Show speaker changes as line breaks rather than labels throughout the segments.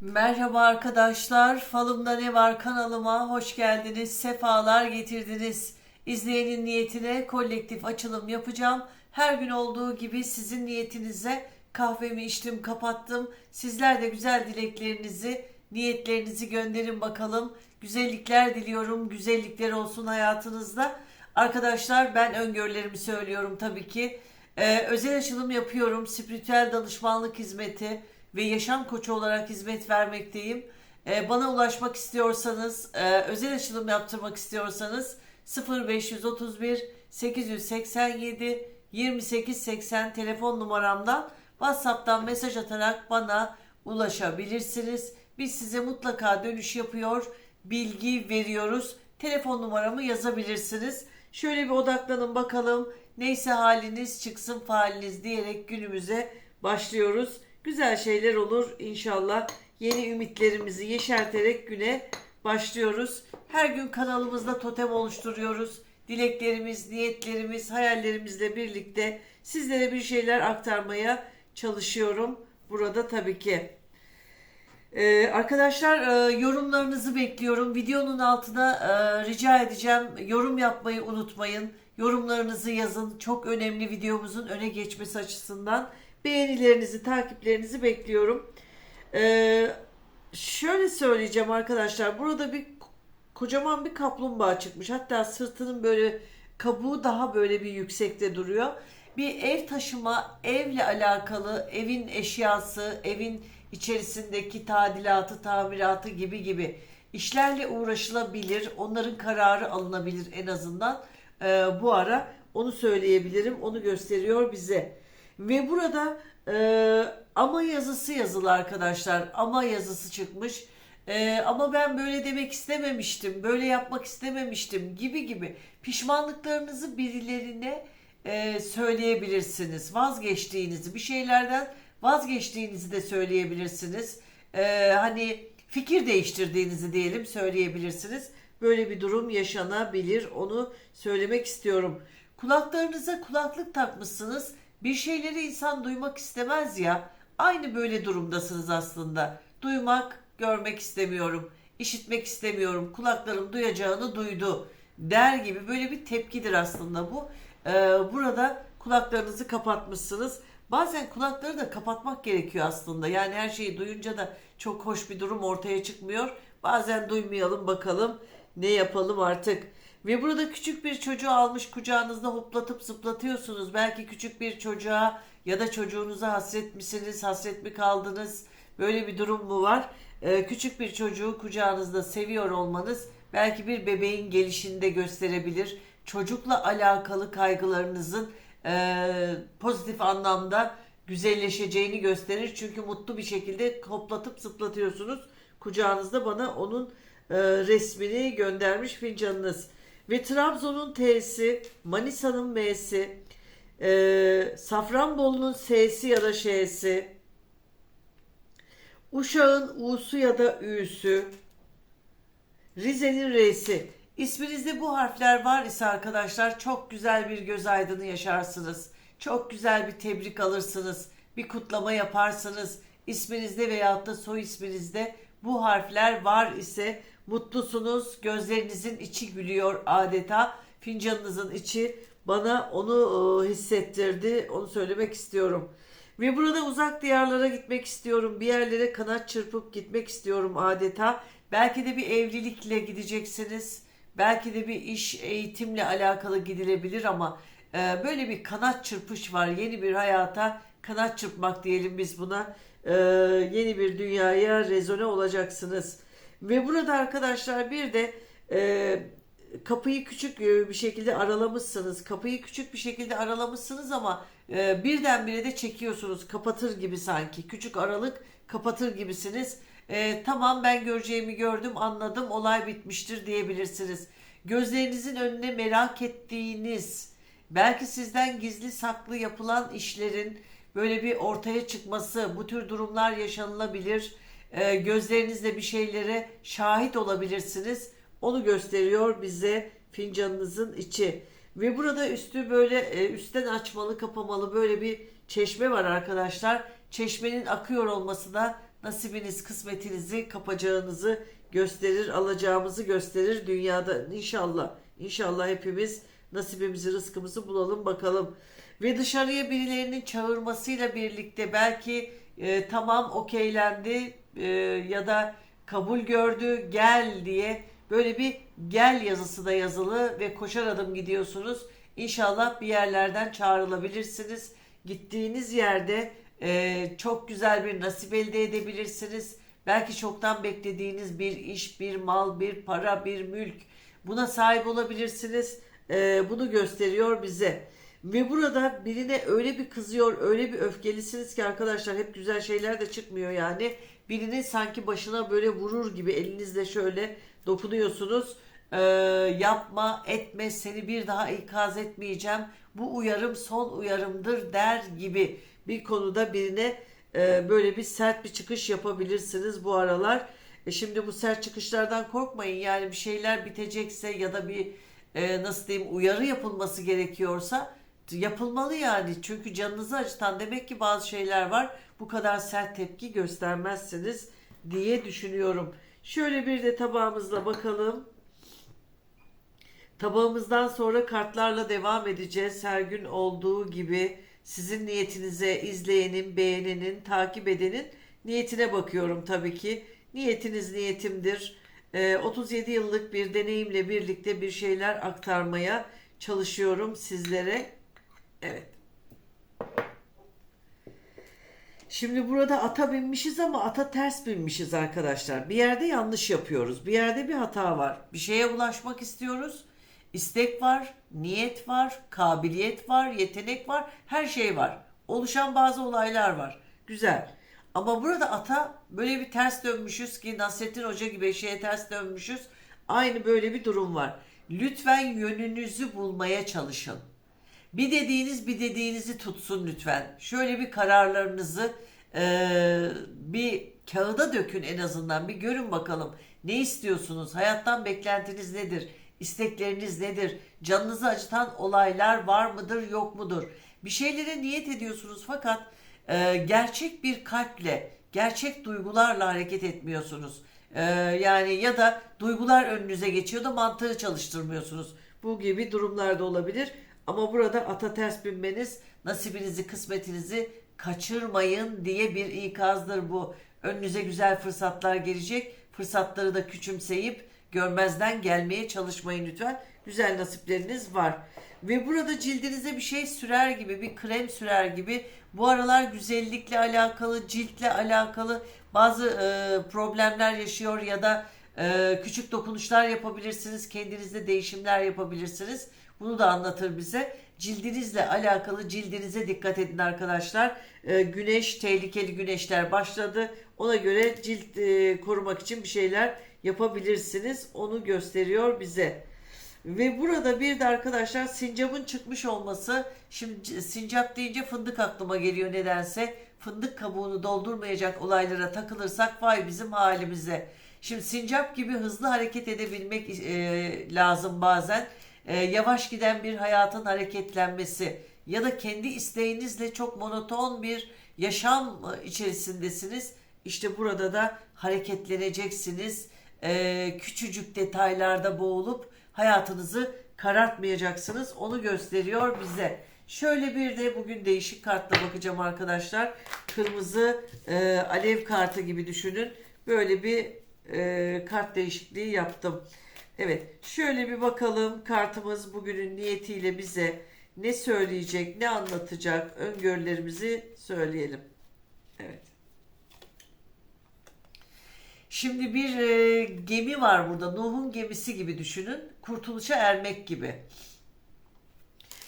Merhaba arkadaşlar, Falımda Ne Var kanalıma hoş geldiniz, sefalar getirdiniz. İzleyenin niyetine kolektif açılım yapacağım. Her gün olduğu gibi sizin niyetinize kahvemi içtim, kapattım. Sizler de güzel dileklerinizi, niyetlerinizi gönderin bakalım. Güzellikler diliyorum, güzellikler olsun hayatınızda. Arkadaşlar ben öngörülerimi söylüyorum tabii ki. Ee, özel açılım yapıyorum. Spiritüel danışmanlık hizmeti ve yaşam koçu olarak hizmet vermekteyim. Ee, bana ulaşmak istiyorsanız, e, özel açılım yaptırmak istiyorsanız 0531 887 2880 telefon numaramdan WhatsApp'tan mesaj atarak bana ulaşabilirsiniz. Biz size mutlaka dönüş yapıyor, bilgi veriyoruz. Telefon numaramı yazabilirsiniz. Şöyle bir odaklanın bakalım. Neyse haliniz çıksın faaliniz diyerek günümüze başlıyoruz. Güzel şeyler olur inşallah. Yeni ümitlerimizi yeşerterek güne başlıyoruz. Her gün kanalımızda totem oluşturuyoruz. Dileklerimiz, niyetlerimiz, hayallerimizle birlikte sizlere bir şeyler aktarmaya çalışıyorum. Burada tabii ki. Ee, arkadaşlar e, yorumlarınızı bekliyorum. Videonun altına e, rica edeceğim. Yorum yapmayı unutmayın. Yorumlarınızı yazın. Çok önemli videomuzun öne geçmesi açısından. Beğenilerinizi, takiplerinizi bekliyorum. Ee, şöyle söyleyeceğim arkadaşlar. Burada bir kocaman bir kaplumbağa çıkmış. Hatta sırtının böyle kabuğu daha böyle bir yüksekte duruyor. Bir ev taşıma, evle alakalı, evin eşyası, evin içerisindeki tadilatı, tamiratı gibi gibi işlerle uğraşılabilir. Onların kararı alınabilir en azından. Ee, bu ara onu söyleyebilirim. Onu gösteriyor bize. Ve burada e, ama yazısı yazılı arkadaşlar. Ama yazısı çıkmış. E, ama ben böyle demek istememiştim. Böyle yapmak istememiştim gibi gibi. Pişmanlıklarınızı birilerine e, söyleyebilirsiniz. Vazgeçtiğinizi, bir şeylerden vazgeçtiğinizi de söyleyebilirsiniz. E, hani fikir değiştirdiğinizi diyelim söyleyebilirsiniz. Böyle bir durum yaşanabilir. Onu söylemek istiyorum. Kulaklarınıza kulaklık takmışsınız. Bir şeyleri insan duymak istemez ya. Aynı böyle durumdasınız aslında. Duymak, görmek istemiyorum. işitmek istemiyorum. Kulaklarım duyacağını duydu der gibi böyle bir tepkidir aslında bu. Ee, burada kulaklarınızı kapatmışsınız. Bazen kulakları da kapatmak gerekiyor aslında. Yani her şeyi duyunca da çok hoş bir durum ortaya çıkmıyor. Bazen duymayalım bakalım ne yapalım artık. Ve burada küçük bir çocuğu almış kucağınızda hoplatıp zıplatıyorsunuz. Belki küçük bir çocuğa ya da çocuğunuza hasret misiniz, hasret mi kaldınız? Böyle bir durum mu var? Ee, küçük bir çocuğu kucağınızda seviyor olmanız belki bir bebeğin gelişinde gösterebilir. Çocukla alakalı kaygılarınızın e, pozitif anlamda güzelleşeceğini gösterir. Çünkü mutlu bir şekilde hoplatıp zıplatıyorsunuz. Kucağınızda bana onun e, resmini göndermiş fincanınız. Ve Trabzon'un T'si, Manisa'nın M'si, e, Safranbolu'nun S'si ya da Ş'si, Uşağın U'su ya da Ü'sü, Rize'nin R'si. İsminizde bu harfler var ise arkadaşlar çok güzel bir göz aydını yaşarsınız. Çok güzel bir tebrik alırsınız. Bir kutlama yaparsınız. İsminizde veyahut da soy isminizde bu harfler var ise mutlusunuz. Gözlerinizin içi gülüyor adeta. Fincanınızın içi bana onu e, hissettirdi. Onu söylemek istiyorum. Ve burada uzak diyarlara gitmek istiyorum. Bir yerlere kanat çırpıp gitmek istiyorum adeta. Belki de bir evlilikle gideceksiniz. Belki de bir iş, eğitimle alakalı gidilebilir ama e, böyle bir kanat çırpış var. Yeni bir hayata kanat çırpmak diyelim biz buna. E, yeni bir dünyaya rezone olacaksınız. Ve burada arkadaşlar bir de e, kapıyı küçük e, bir şekilde aralamışsınız. Kapıyı küçük bir şekilde aralamışsınız ama e, birdenbire de çekiyorsunuz. Kapatır gibi sanki. Küçük aralık kapatır gibisiniz. E, tamam ben göreceğimi gördüm anladım olay bitmiştir diyebilirsiniz. Gözlerinizin önüne merak ettiğiniz belki sizden gizli saklı yapılan işlerin böyle bir ortaya çıkması bu tür durumlar yaşanılabilir. E, gözlerinizle bir şeylere şahit olabilirsiniz. Onu gösteriyor bize fincanınızın içi. Ve burada üstü böyle e, üstten açmalı kapamalı böyle bir çeşme var arkadaşlar. Çeşmenin akıyor olması da nasibiniz, kısmetinizi kapacağınızı gösterir, alacağımızı gösterir dünyada inşallah. İnşallah hepimiz nasibimizi, rızkımızı bulalım bakalım. Ve dışarıya birilerinin çağırmasıyla birlikte belki e, tamam okeylendi e, ya da kabul gördü gel diye böyle bir gel yazısı da yazılı ve koşar adım gidiyorsunuz. İnşallah bir yerlerden çağrılabilirsiniz. Gittiğiniz yerde e, çok güzel bir nasip elde edebilirsiniz. Belki çoktan beklediğiniz bir iş, bir mal, bir para, bir mülk buna sahip olabilirsiniz. E, bunu gösteriyor bize. Ve burada birine öyle bir kızıyor, öyle bir öfkelisiniz ki arkadaşlar hep güzel şeyler de çıkmıyor yani. Birinin sanki başına böyle vurur gibi elinizle şöyle dokunuyorsunuz. Ee, yapma, etme, seni bir daha ikaz etmeyeceğim. Bu uyarım son uyarımdır der gibi bir konuda birine e, böyle bir sert bir çıkış yapabilirsiniz bu aralar. E şimdi bu sert çıkışlardan korkmayın. Yani bir şeyler bitecekse ya da bir e, nasıl diyeyim uyarı yapılması gerekiyorsa yapılmalı yani. Çünkü canınızı acıtan demek ki bazı şeyler var. Bu kadar sert tepki göstermezsiniz diye düşünüyorum. Şöyle bir de tabağımızla bakalım. Tabağımızdan sonra kartlarla devam edeceğiz. Her gün olduğu gibi sizin niyetinize izleyenin, beğenenin, takip edenin niyetine bakıyorum tabii ki. Niyetiniz niyetimdir. Ee, 37 yıllık bir deneyimle birlikte bir şeyler aktarmaya çalışıyorum sizlere. Evet. Şimdi burada ata binmişiz ama ata ters binmişiz arkadaşlar. Bir yerde yanlış yapıyoruz. Bir yerde bir hata var. Bir şeye ulaşmak istiyoruz. İstek var, niyet var, kabiliyet var, yetenek var, her şey var. Oluşan bazı olaylar var. Güzel. Ama burada ata böyle bir ters dönmüşüz ki Nasrettin Hoca gibi şeye ters dönmüşüz. Aynı böyle bir durum var. Lütfen yönünüzü bulmaya çalışın. Bir dediğiniz bir dediğinizi tutsun lütfen. Şöyle bir kararlarınızı eee, bir kağıda dökün en azından. Bir görün bakalım. Ne istiyorsunuz? Hayattan beklentiniz nedir? İstekleriniz nedir? Canınızı acıtan olaylar var mıdır yok mudur? Bir şeylere niyet ediyorsunuz fakat e, gerçek bir kalple, gerçek duygularla hareket etmiyorsunuz. E, yani ya da duygular önünüze geçiyor da mantığı çalıştırmıyorsunuz. Bu gibi durumlar da olabilir. Ama burada ata ters binmeniz nasibinizi, kısmetinizi kaçırmayın diye bir ikazdır bu. Önünüze güzel fırsatlar gelecek. Fırsatları da küçümseyip görmezden gelmeye çalışmayın lütfen. Güzel nasipleriniz var. Ve burada cildinize bir şey sürer gibi, bir krem sürer gibi bu aralar güzellikle alakalı, ciltle alakalı bazı e, problemler yaşıyor ya da e, küçük dokunuşlar yapabilirsiniz. Kendinizde değişimler yapabilirsiniz. Bunu da anlatır bize. Cildinizle alakalı cildinize dikkat edin arkadaşlar. E, güneş, tehlikeli güneşler başladı. Ona göre cilt e, korumak için bir şeyler yapabilirsiniz. Onu gösteriyor bize. Ve burada bir de arkadaşlar sincapın çıkmış olması. Şimdi sincap deyince fındık aklıma geliyor nedense. Fındık kabuğunu doldurmayacak olaylara takılırsak vay bizim halimize. Şimdi sincap gibi hızlı hareket edebilmek e, lazım bazen. E, yavaş giden bir hayatın hareketlenmesi ya da kendi isteğinizle çok monoton bir yaşam e, içerisindesiniz. İşte burada da hareketleneceksiniz. E, küçücük detaylarda boğulup hayatınızı karartmayacaksınız. Onu gösteriyor bize. Şöyle bir de bugün değişik kartla bakacağım arkadaşlar. Kırmızı e, alev kartı gibi düşünün. Böyle bir e, kart değişikliği yaptım. Evet, şöyle bir bakalım kartımız bugünün niyetiyle bize ne söyleyecek, ne anlatacak, öngörülerimizi söyleyelim. Evet. Şimdi bir e, gemi var burada. Nuh'un gemisi gibi düşünün. Kurtuluşa ermek gibi.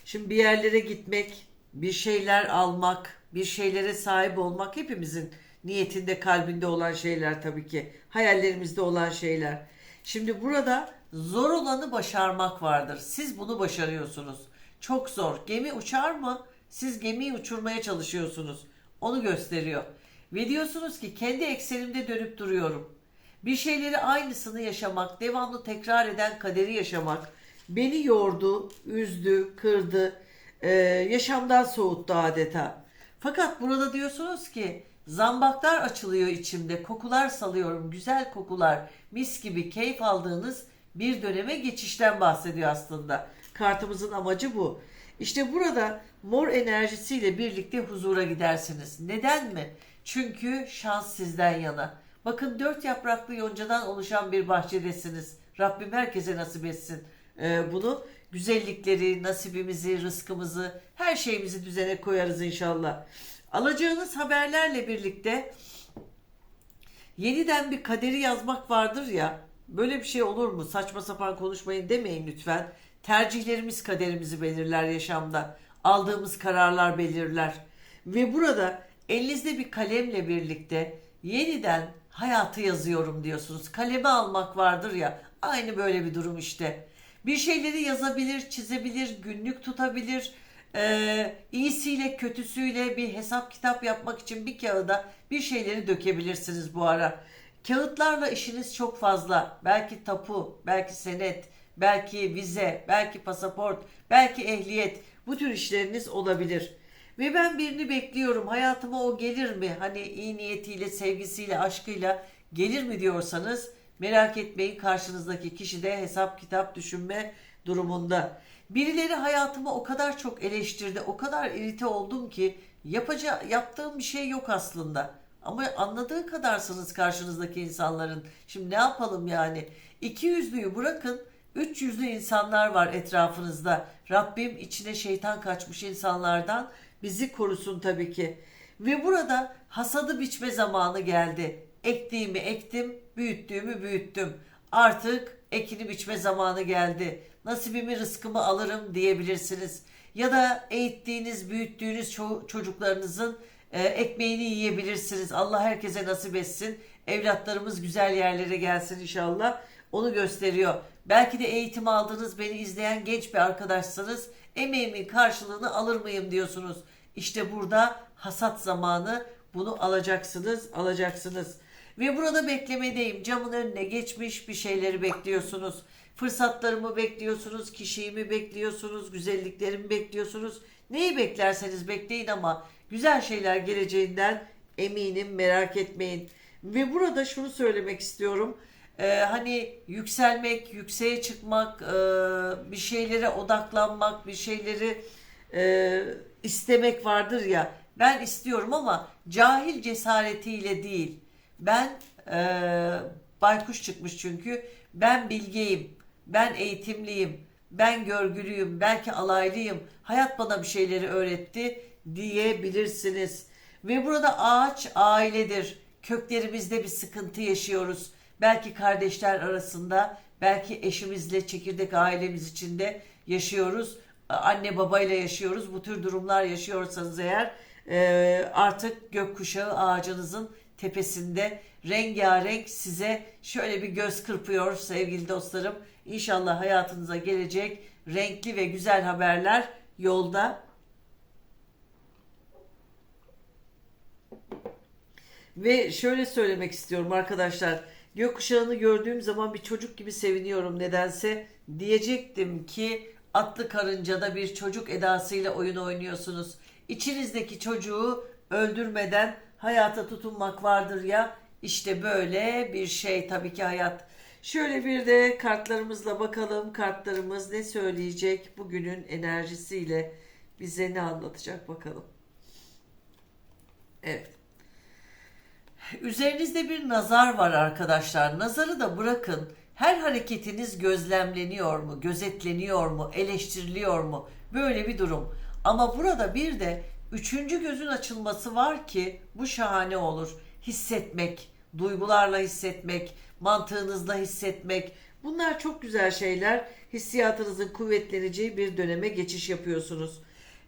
Şimdi bir yerlere gitmek, bir şeyler almak, bir şeylere sahip olmak hepimizin niyetinde, kalbinde olan şeyler tabii ki. Hayallerimizde olan şeyler. Şimdi burada zor olanı başarmak vardır. Siz bunu başarıyorsunuz. Çok zor. Gemi uçar mı? Siz gemiyi uçurmaya çalışıyorsunuz. Onu gösteriyor. Ve diyorsunuz ki kendi eksenimde dönüp duruyorum. Bir şeyleri aynısını yaşamak, devamlı tekrar eden kaderi yaşamak beni yordu, üzdü, kırdı, e, yaşamdan soğuttu adeta. Fakat burada diyorsunuz ki Zambaklar açılıyor içimde. Kokular salıyorum. Güzel kokular. Mis gibi keyif aldığınız bir döneme geçişten bahsediyor aslında. Kartımızın amacı bu. İşte burada mor enerjisiyle birlikte huzura gidersiniz. Neden mi? Çünkü şans sizden yana. Bakın dört yapraklı yoncadan oluşan bir bahçedesiniz. Rabbim herkese nasip etsin ee, bunu. Güzellikleri, nasibimizi, rızkımızı, her şeyimizi düzene koyarız inşallah. Alacağınız haberlerle birlikte yeniden bir kaderi yazmak vardır ya. Böyle bir şey olur mu? Saçma sapan konuşmayın demeyin lütfen. Tercihlerimiz kaderimizi belirler yaşamda. Aldığımız kararlar belirler. Ve burada elinizde bir kalemle birlikte yeniden hayatı yazıyorum diyorsunuz. Kaleme almak vardır ya. Aynı böyle bir durum işte. Bir şeyleri yazabilir, çizebilir, günlük tutabilir. Ee, iyisiyle kötüsüyle bir hesap kitap yapmak için bir kağıda bir şeyleri dökebilirsiniz bu ara. Kağıtlarla işiniz çok fazla. Belki tapu, belki senet, belki vize, belki pasaport, belki ehliyet. Bu tür işleriniz olabilir. Ve ben birini bekliyorum. Hayatıma o gelir mi? Hani iyi niyetiyle, sevgisiyle, aşkıyla gelir mi diyorsanız merak etmeyin karşınızdaki kişi de hesap kitap düşünme durumunda. Birileri hayatıma o kadar çok eleştirdi, o kadar irite oldum ki yapaca yaptığım bir şey yok aslında. Ama anladığı kadarsınız karşınızdaki insanların. Şimdi ne yapalım yani? İki yüzlüyü bırakın, üç yüzlü insanlar var etrafınızda. Rabbim içine şeytan kaçmış insanlardan bizi korusun tabii ki. Ve burada hasadı biçme zamanı geldi. Ektiğimi ektim, büyüttüğümü büyüttüm. Artık ekini biçme zamanı geldi. Nasibimi rızkımı alırım diyebilirsiniz. Ya da eğittiğiniz, büyüttüğünüz ço- çocuklarınızın e, ekmeğini yiyebilirsiniz. Allah herkese nasip etsin. Evlatlarımız güzel yerlere gelsin inşallah. Onu gösteriyor. Belki de eğitim aldınız, beni izleyen genç bir arkadaşsanız emeğimin karşılığını alır mıyım diyorsunuz. İşte burada hasat zamanı bunu alacaksınız, alacaksınız. Ve burada beklemedeyim. Camın önüne geçmiş bir şeyleri bekliyorsunuz. Fırsatlarımı bekliyorsunuz, kişiyi bekliyorsunuz, güzelliklerimi bekliyorsunuz. Neyi beklerseniz bekleyin ama güzel şeyler geleceğinden eminim merak etmeyin. Ve burada şunu söylemek istiyorum. Ee, hani yükselmek, yükseğe çıkmak, e, bir şeylere odaklanmak, bir şeyleri e, istemek vardır ya. Ben istiyorum ama cahil cesaretiyle değil. Ben e, baykuş çıkmış çünkü. Ben bilgeyim, ben eğitimliyim, ben görgülüyüm, belki alaylıyım. Hayat bana bir şeyleri öğretti diyebilirsiniz. Ve burada ağaç ailedir. Köklerimizde bir sıkıntı yaşıyoruz. Belki kardeşler arasında, belki eşimizle çekirdek ailemiz içinde yaşıyoruz. Anne babayla yaşıyoruz. Bu tür durumlar yaşıyorsanız eğer e, artık gökkuşağı ağacınızın tepesinde rengarenk size şöyle bir göz kırpıyor sevgili dostlarım. İnşallah hayatınıza gelecek renkli ve güzel haberler yolda. Ve şöyle söylemek istiyorum arkadaşlar. Gökkuşağını gördüğüm zaman bir çocuk gibi seviniyorum nedense. Diyecektim ki atlı karıncada bir çocuk edasıyla oyun oynuyorsunuz. İçinizdeki çocuğu öldürmeden hayata tutunmak vardır ya. İşte böyle bir şey tabii ki hayat. Şöyle bir de kartlarımızla bakalım. Kartlarımız ne söyleyecek bugünün enerjisiyle bize ne anlatacak bakalım. Evet. Üzerinizde bir nazar var arkadaşlar. Nazarı da bırakın. Her hareketiniz gözlemleniyor mu, gözetleniyor mu, eleştiriliyor mu? Böyle bir durum. Ama burada bir de üçüncü gözün açılması var ki bu şahane olur. Hissetmek, duygularla hissetmek, mantığınızla hissetmek. Bunlar çok güzel şeyler. Hissiyatınızın kuvvetleneceği bir döneme geçiş yapıyorsunuz.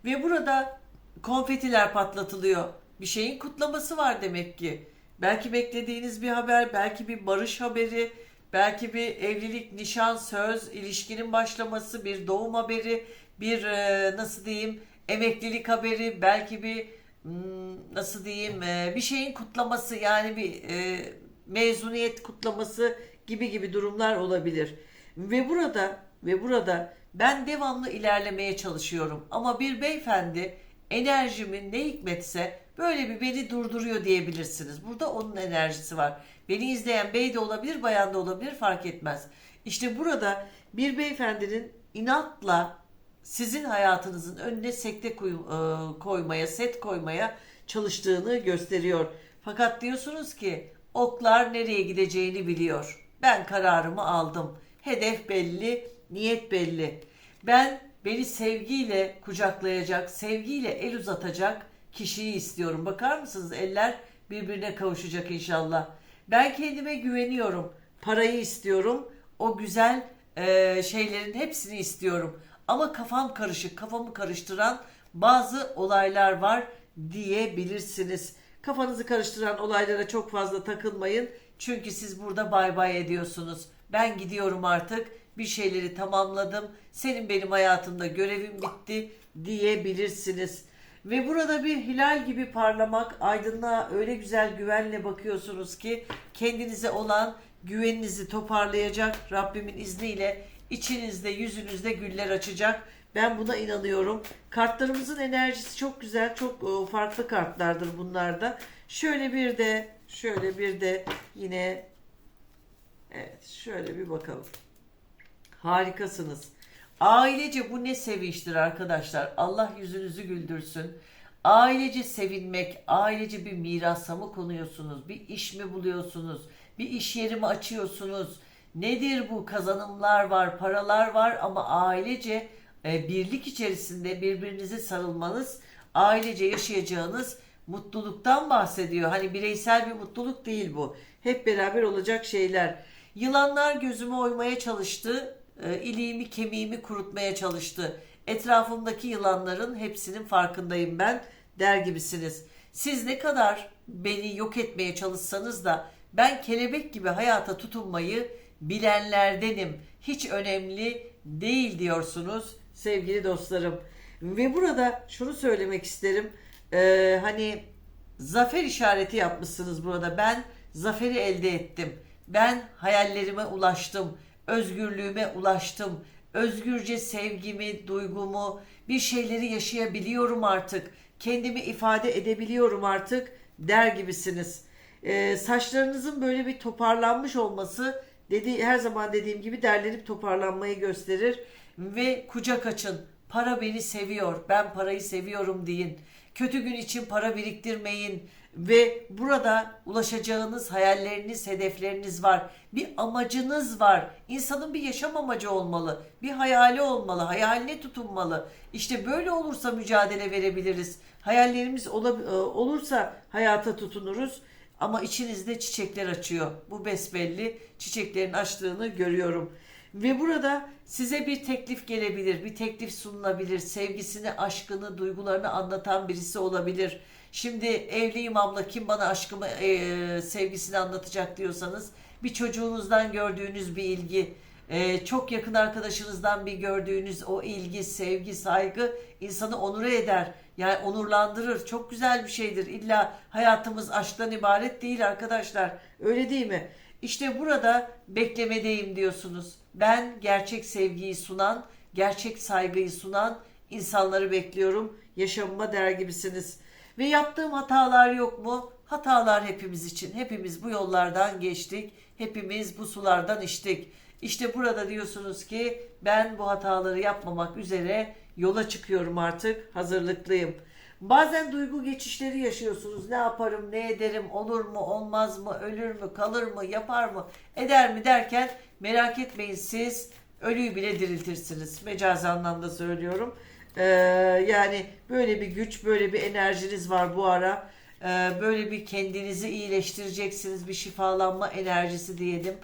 Ve burada konfetiler patlatılıyor. Bir şeyin kutlaması var demek ki. Belki beklediğiniz bir haber, belki bir barış haberi, belki bir evlilik, nişan, söz, ilişkinin başlaması, bir doğum haberi, bir e, nasıl diyeyim emeklilik haberi, belki bir hmm, nasıl diyeyim e, bir şeyin kutlaması yani bir e, mezuniyet kutlaması gibi gibi durumlar olabilir. Ve burada ve burada ben devamlı ilerlemeye çalışıyorum ama bir beyefendi enerjimin ne hikmetse böyle bir beni durduruyor diyebilirsiniz. Burada onun enerjisi var. Beni izleyen bey de olabilir, bayan da olabilir fark etmez. İşte burada bir beyefendinin inatla sizin hayatınızın önüne sekte e, koymaya, set koymaya çalıştığını gösteriyor. Fakat diyorsunuz ki oklar nereye gideceğini biliyor. Ben kararımı aldım. Hedef belli, niyet belli. Ben beni sevgiyle kucaklayacak, sevgiyle el uzatacak kişiyi istiyorum. Bakar mısınız? Eller birbirine kavuşacak inşallah. Ben kendime güveniyorum. Parayı istiyorum. O güzel e, şeylerin hepsini istiyorum. Ama kafam karışık, kafamı karıştıran bazı olaylar var diyebilirsiniz. Kafanızı karıştıran olaylara çok fazla takılmayın. Çünkü siz burada bay bay ediyorsunuz. Ben gidiyorum artık. Bir şeyleri tamamladım. Senin benim hayatımda görevim bitti diyebilirsiniz. Ve burada bir hilal gibi parlamak, aydınlığa öyle güzel güvenle bakıyorsunuz ki kendinize olan güveninizi toparlayacak Rabbimin izniyle içinizde, yüzünüzde güller açacak. Ben buna inanıyorum. Kartlarımızın enerjisi çok güzel, çok e, farklı kartlardır bunlar da. Şöyle bir de, şöyle bir de yine evet şöyle bir bakalım. Harikasınız. Ailece bu ne sevinçtir arkadaşlar. Allah yüzünüzü güldürsün. Ailece sevinmek, ailece bir mirasa mı konuyorsunuz? Bir iş mi buluyorsunuz? Bir iş yeri mi açıyorsunuz? Nedir bu? Kazanımlar var, paralar var ama ailece e, birlik içerisinde birbirinize sarılmanız, ailece yaşayacağınız mutluluktan bahsediyor. Hani bireysel bir mutluluk değil bu. Hep beraber olacak şeyler. Yılanlar gözüme oymaya çalıştı. E, iliğimi kemiğimi kurutmaya çalıştı. Etrafımdaki yılanların hepsinin farkındayım ben der gibisiniz. Siz ne kadar beni yok etmeye çalışsanız da ben kelebek gibi hayata tutunmayı bilenlerdenim. Hiç önemli değil diyorsunuz sevgili dostlarım. Ve burada şunu söylemek isterim. Ee, hani zafer işareti yapmışsınız burada. Ben zaferi elde ettim. Ben hayallerime ulaştım. Özgürlüğüme ulaştım. Özgürce sevgimi, duygumu, bir şeyleri yaşayabiliyorum artık. Kendimi ifade edebiliyorum artık der gibisiniz. Ee, saçlarınızın böyle bir toparlanmış olması dedi her zaman dediğim gibi derlenip toparlanmayı gösterir ve kucak açın. Para beni seviyor. Ben parayı seviyorum deyin. Kötü gün için para biriktirmeyin ve burada ulaşacağınız hayalleriniz, hedefleriniz var. Bir amacınız var. İnsanın bir yaşam amacı olmalı. Bir hayali olmalı. Hayaline tutunmalı. İşte böyle olursa mücadele verebiliriz. Hayallerimiz e, olursa hayata tutunuruz. Ama içinizde çiçekler açıyor. Bu besbelli. Çiçeklerin açtığını görüyorum. Ve burada size bir teklif gelebilir, bir teklif sunulabilir. Sevgisini, aşkını, duygularını anlatan birisi olabilir. Şimdi evliyim abla kim bana aşkımı, eee, sevgisini anlatacak diyorsanız bir çocuğunuzdan gördüğünüz bir ilgi, eee, çok yakın arkadaşınızdan bir gördüğünüz o ilgi, sevgi, saygı insanı onur eder. Yani onurlandırır. Çok güzel bir şeydir. İlla hayatımız aşktan ibaret değil arkadaşlar. Öyle değil mi? İşte burada beklemedeyim diyorsunuz. Ben gerçek sevgiyi sunan, gerçek saygıyı sunan insanları bekliyorum. Yaşamıma der gibisiniz. Ve yaptığım hatalar yok mu? Hatalar hepimiz için. Hepimiz bu yollardan geçtik. Hepimiz bu sulardan içtik. İşte burada diyorsunuz ki ben bu hataları yapmamak üzere yola çıkıyorum artık. Hazırlıklıyım. Bazen duygu geçişleri yaşıyorsunuz. Ne yaparım, ne ederim, olur mu, olmaz mı, ölür mü, kalır mı, yapar mı, eder mi derken merak etmeyin siz ölüyü bile diriltirsiniz. Mecazi anlamda söylüyorum. Ee, yani böyle bir güç, böyle bir enerjiniz var bu ara. Ee, böyle bir kendinizi iyileştireceksiniz. Bir şifalanma enerjisi diyelim.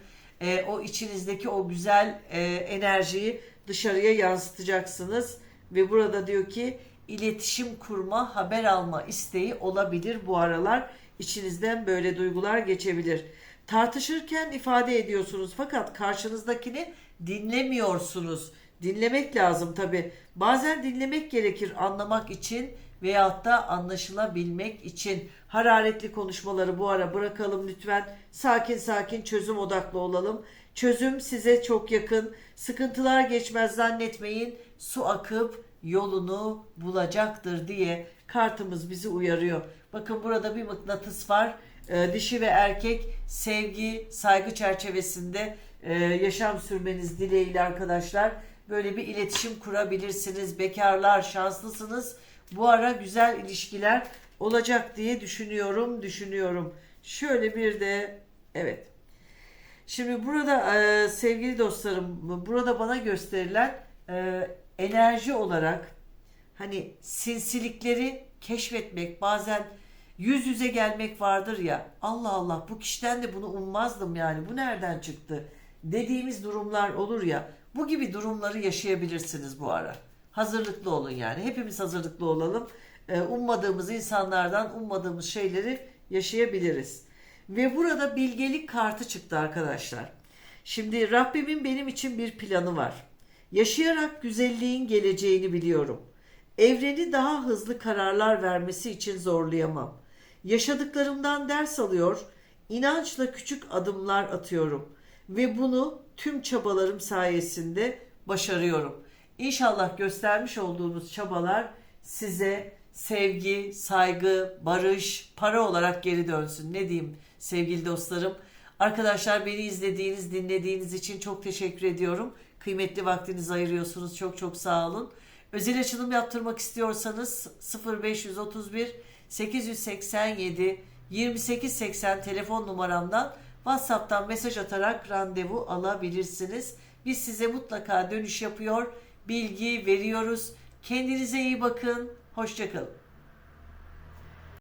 Ee, o içinizdeki o güzel e, enerjiyi dışarıya yansıtacaksınız. Ve burada diyor ki iletişim kurma, haber alma isteği olabilir bu aralar. İçinizden böyle duygular geçebilir. Tartışırken ifade ediyorsunuz fakat karşınızdakini dinlemiyorsunuz. Dinlemek lazım tabi. Bazen dinlemek gerekir anlamak için veyahut da anlaşılabilmek için. Hararetli konuşmaları bu ara bırakalım lütfen. Sakin sakin çözüm odaklı olalım. Çözüm size çok yakın. Sıkıntılar geçmez zannetmeyin. Su akıp yolunu bulacaktır diye kartımız bizi uyarıyor. Bakın burada bir mıknatıs var. Ee, dişi ve erkek sevgi, saygı çerçevesinde e, yaşam sürmeniz dileğiyle arkadaşlar. Böyle bir iletişim kurabilirsiniz. Bekarlar şanslısınız. Bu ara güzel ilişkiler olacak diye düşünüyorum, düşünüyorum. Şöyle bir de evet. Şimdi burada e, sevgili dostlarım, burada bana gösterilen e, enerji olarak hani sinsilikleri keşfetmek, bazen yüz yüze gelmek vardır ya. Allah Allah bu kişiden de bunu ummazdım yani. Bu nereden çıktı? Dediğimiz durumlar olur ya. Bu gibi durumları yaşayabilirsiniz bu ara. Hazırlıklı olun yani. Hepimiz hazırlıklı olalım. E, ummadığımız insanlardan ummadığımız şeyleri yaşayabiliriz. Ve burada bilgelik kartı çıktı arkadaşlar. Şimdi Rabbimin benim için bir planı var. Yaşayarak güzelliğin geleceğini biliyorum. Evreni daha hızlı kararlar vermesi için zorlayamam. Yaşadıklarımdan ders alıyor, inançla küçük adımlar atıyorum ve bunu tüm çabalarım sayesinde başarıyorum. İnşallah göstermiş olduğunuz çabalar size sevgi, saygı, barış, para olarak geri dönsün. Ne diyeyim sevgili dostlarım? Arkadaşlar beni izlediğiniz, dinlediğiniz için çok teşekkür ediyorum. Kıymetli vaktinizi ayırıyorsunuz. Çok çok sağ olun. Özel açılım yaptırmak istiyorsanız 0531 887 2880 telefon numaramdan WhatsApp'tan mesaj atarak randevu alabilirsiniz. Biz size mutlaka dönüş yapıyor, bilgi veriyoruz. Kendinize iyi bakın. Hoşçakalın.